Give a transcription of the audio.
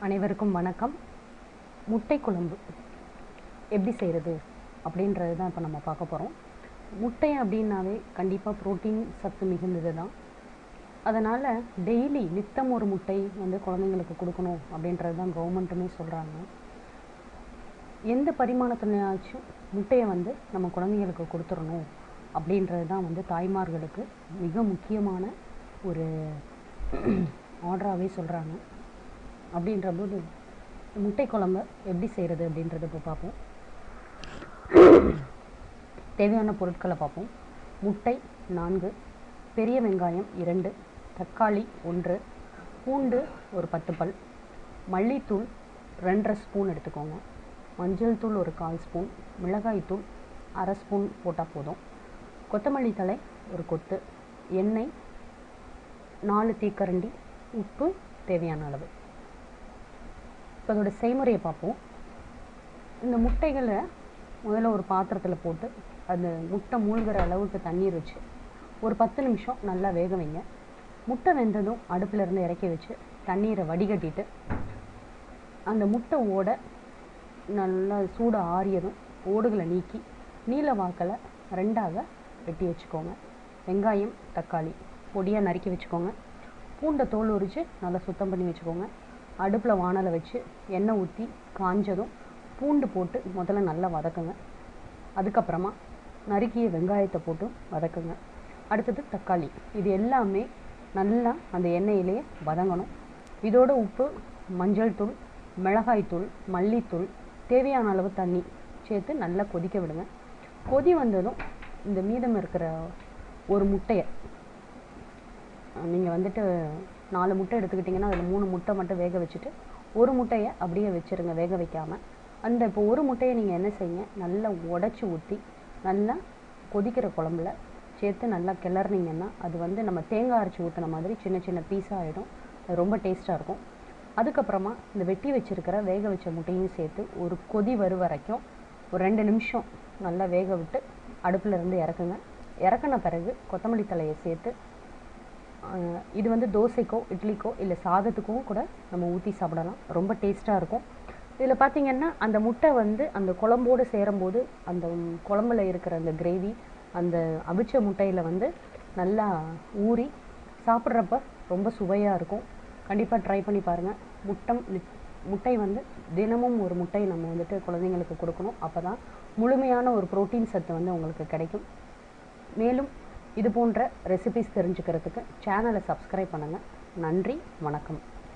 அனைவருக்கும் வணக்கம். முட்டை குழம்பு எப்படி செய்கிறது அப்படின்றது தான் இப்போ நம்ம பார்க்க போகிறோம் முட்டை அப்படின்னாவே கண்டிப்பாக புரோட்டீன் சத்து மிகுந்தது தான் அதனால் டெய்லி நித்தம் ஒரு முட்டை வந்து குழந்தைங்களுக்கு கொடுக்கணும் அப்படின்றது தான் கவர்மெண்ட்டுமே சொல்கிறாங்க எந்த பரிமாணத்துலையாச்சும் முட்டையை வந்து நம்ம குழந்தைங்களுக்கு கொடுத்துடணும் அப்படின்றது தான் வந்து தாய்மார்களுக்கு மிக முக்கியமான ஒரு ஆர்டராகவே சொல்கிறாங்க அப்படின்றபோது முட்டை குழம்பு எப்படி செய்கிறது அப்படின்றத இப்போ பார்ப்போம். தேவையான பொருட்களை பார்ப்போம். முட்டை நான்கு பெரிய வெங்காயம் இரண்டு தக்காளி ஒன்று பூண்டு ஒரு பத்து பல் மல்லித்தூள் ரெண்டரை ஸ்பூன் எடுத்துக்கோங்க. மஞ்சள் தூள் ஒரு கால் ஸ்பூன் மிளகாய்த்தூள் அரை ஸ்பூன் போட்டால் போதும். கொத்தமல்லி தலை ஒரு கொத்து எண்ணெய் நாலு தீக்கரண்டி உப்பு தேவையான அளவு. இப்போ அதோட செய்முறையை பார்ப்போம். இந்த முட்டைகளை முதல்ல ஒரு பாத்திரத்தில் போட்டு அந்த முட்டை மூழ்கிற அளவுக்கு தண்ணீர் வச்சு ஒரு பத்து நிமிஷம் நல்லா வேக வைங்க. முட்டை வெந்ததும் அடுப்பில் இருந்து இறக்கி வச்சு தண்ணீரை வடிகட்டிட்டு அந்த முட்டை ஓடை நல்லா சூடு ஆறியதும் ஓடுகளை நீக்கி நீல வாக்கில் ரெண்டாக வெட்டி வச்சுக்கோங்க. வெங்காயம் தக்காளி பொடியாக நறுக்கி வச்சுக்கோங்க. பூண்டை தோல் உரித்து நல்லா சுத்தம் பண்ணி வச்சுக்கோங்க. அடுப்பில் வானலை வச்சு எண்ணெய் ஊற்றி காஞ்சதும் பூண்டு போட்டு முதல்ல நல்லா வதக்குங்க. அதுக்கப்புறமா நறுக்கிய வெங்காயத்தை போட்டு வதக்குங்க. அடுத்தது தக்காளி. இது எல்லாமே நல்லா அந்த எண்ணெயிலேயே வதங்கணும். இதோட உப்பு மஞ்சள் தூள் மிளகாய்த்தூள் மல்லித்தூள் தேவையான அளவு தண்ணி சேர்த்து நல்லா கொதிக்க விடுங்க. கொதி வந்ததும் இந்த மீதம் இருக்கிற ஒரு முட்டையை நீங்கள் வந்துட்டு நாலு முட்டை எடுத்துக்கிட்டிங்கன்னா அதில் மூணு முட்டை மட்டும் வேக வச்சுட்டு ஒரு முட்டையை அப்படியே வச்சுருங்க வேக வைக்காமல் அந்த இப்போ ஒரு முட்டையை நீங்கள் என்ன செய்யுங்க நல்லா உடச்சி ஊற்றி நல்லா கொதிக்கிற குழம்புல சேர்த்து நல்லா கிளறினீங்கன்னா அது வந்து நம்ம தேங்காய் அரைச்சி ஊற்றின மாதிரி சின்ன சின்ன பீஸாக ஆகிடும் அது ரொம்ப டேஸ்ட்டாக இருக்கும். அதுக்கப்புறமா இந்த வெட்டி வச்சுருக்கிற வேக வச்ச முட்டையும் சேர்த்து ஒரு கொதி வரு வரைக்கும் ஒரு ரெண்டு நிமிஷம் நல்லா வேக விட்டு அடுப்பில் இருந்து இறக்குங்க. இறக்குன பிறகு கொத்தமல்லி தலையை சேர்த்து இது வந்து தோசைக்கோ இட்லிக்கோ இல்லை சாதத்துக்கும் கூட நம்ம ஊற்றி சாப்பிடலாம். ரொம்ப டேஸ்ட்டாக இருக்கும். இதில் பார்த்திங்கன்னா அந்த முட்டை வந்து அந்த குழம்போடு சேரும்போது அந்த குழம்புல இருக்கிற அந்த கிரேவி அந்த அவிச்ச முட்டையில் வந்து நல்லா ஊறி சாப்பிட்றப்ப ரொம்ப சுவையாக இருக்கும். கண்டிப்பாக ட்ரை பண்ணி பாருங்கள் முட்டம் முட்டை வந்து தினமும் ஒரு முட்டை நம்ம வந்துட்டு குழந்தைங்களுக்கு கொடுக்கணும். அப்போ தான் முழுமையான ஒரு புரோட்டீன் சத்து வந்து உங்களுக்கு கிடைக்கும். மேலும் இது போன்ற ரெசிபிஸ் தெரிஞ்சுக்கிறதுக்கு சேனலை சப்ஸ்கிரைப் பண்ணுங்கள் நன்றி வணக்கம்.